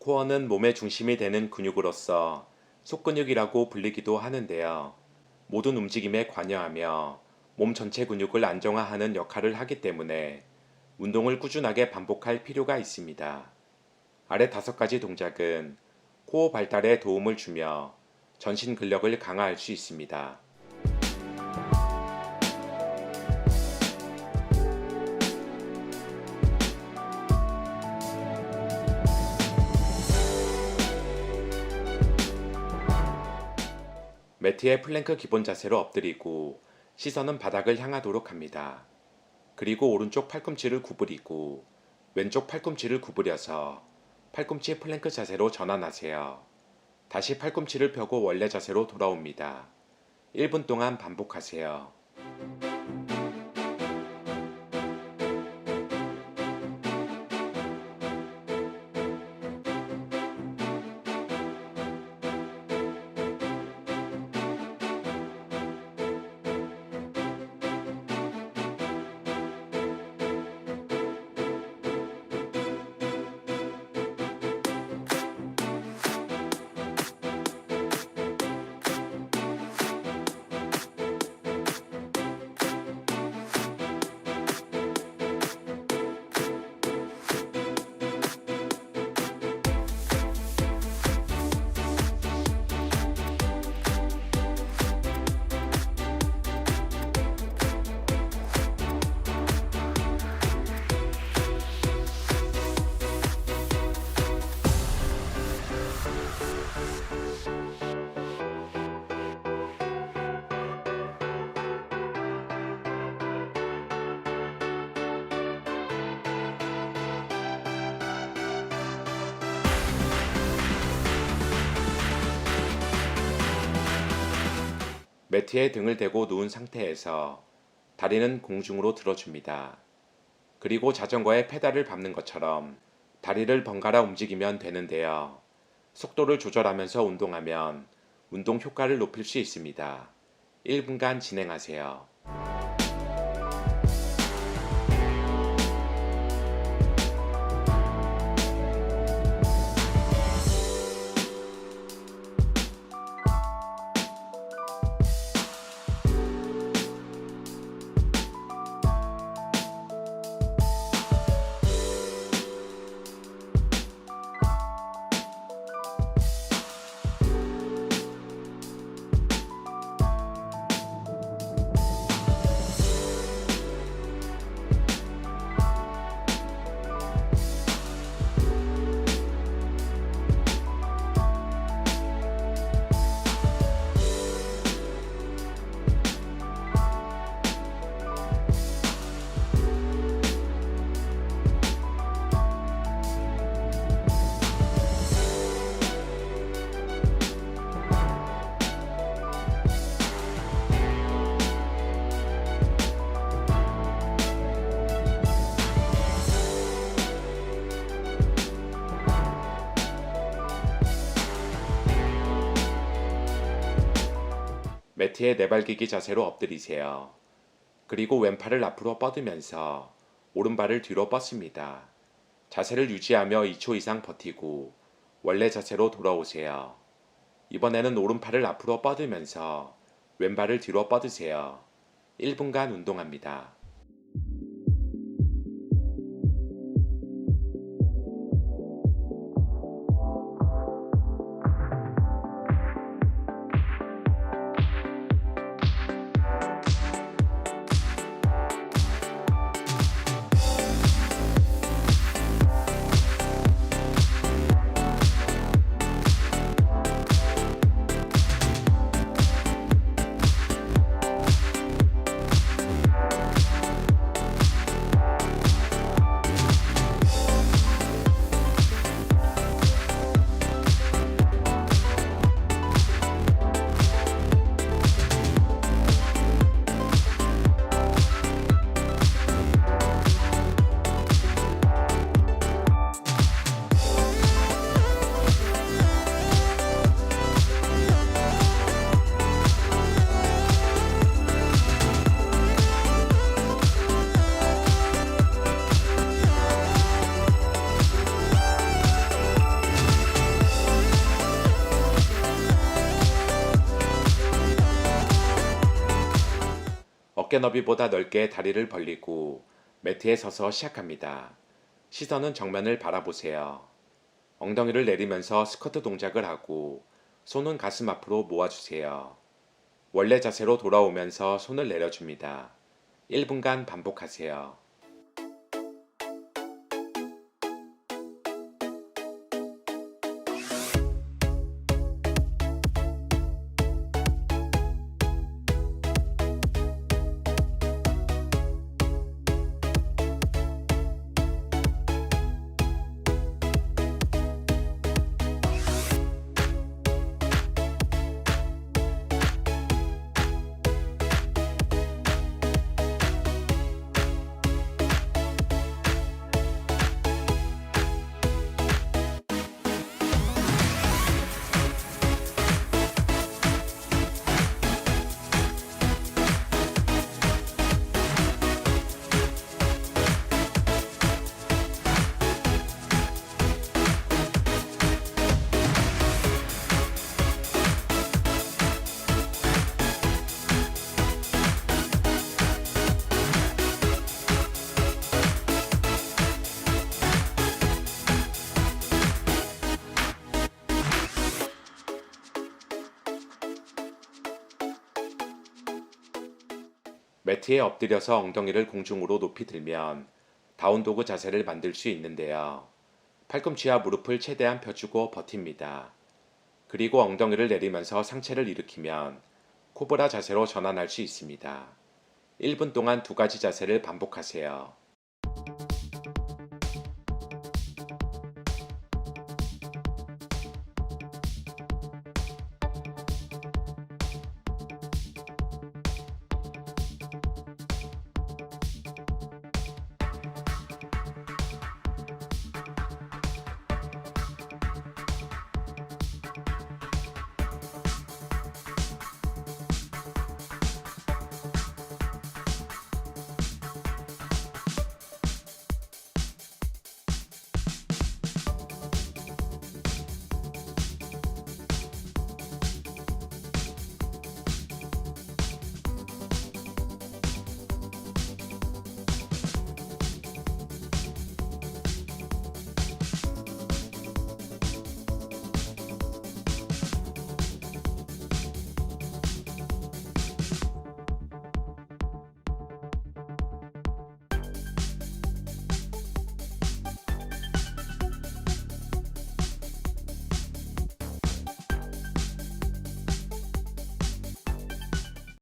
코어는 몸의 중심이 되는 근육으로서 속근육이라고 불리기도 하는데요. 모든 움직임에 관여하며 몸 전체 근육을 안정화하는 역할을 하기 때문에 운동을 꾸준하게 반복할 필요가 있습니다. 아래 다섯 가지 동작은 코어 발달에 도움을 주며 전신 근력을 강화할 수 있습니다. 매트의 플랭크 기본 자세로 엎드리고 시선은 바닥을 향하도록 합니다. 그리고 오른쪽 팔꿈치를 구부리고 왼쪽 팔꿈치를 구부려서 팔꿈치 플랭크 자세로 전환하세요. 다시 팔꿈치를 펴고 원래 자세로 돌아옵니다. 1분 동안 반복하세요. 매트에 등을 대고 누운 상태에서 다리는 공중으로 들어줍니다. 그리고 자전거에 페달을 밟는 것처럼 다리를 번갈아 움직이면 되는데요. 속도를 조절하면서 운동하면 운동 효과를 높일 수 있습니다. 1분간 진행하세요. 매트에 내발기기 자세로 엎드리세요. 그리고 왼팔을 앞으로 뻗으면서 오른발을 뒤로 뻗습니다. 자세를 유지하며 2초 이상 버티고 원래 자세로 돌아오세요. 이번에는 오른팔을 앞으로 뻗으면서 왼발을 뒤로 뻗으세요. 1분간 운동합니다. 어깨 너비보다 넓게 다리를 벌리고 매트에 서서 시작합니다. 시선은 정면을 바라보세요. 엉덩이를 내리면서 스쿼트 동작을 하고 손은 가슴 앞으로 모아주세요. 원래 자세로 돌아오면서 손을 내려줍니다. 1분간 반복하세요. 매트에 엎드려서 엉덩이를 공중으로 높이 들면 다운도그 자세를 만들 수 있는데요. 팔꿈치와 무릎을 최대한 펴주고 버팁니다. 그리고 엉덩이를 내리면서 상체를 일으키면 코브라 자세로 전환할 수 있습니다. 1분 동안 두 가지 자세를 반복하세요.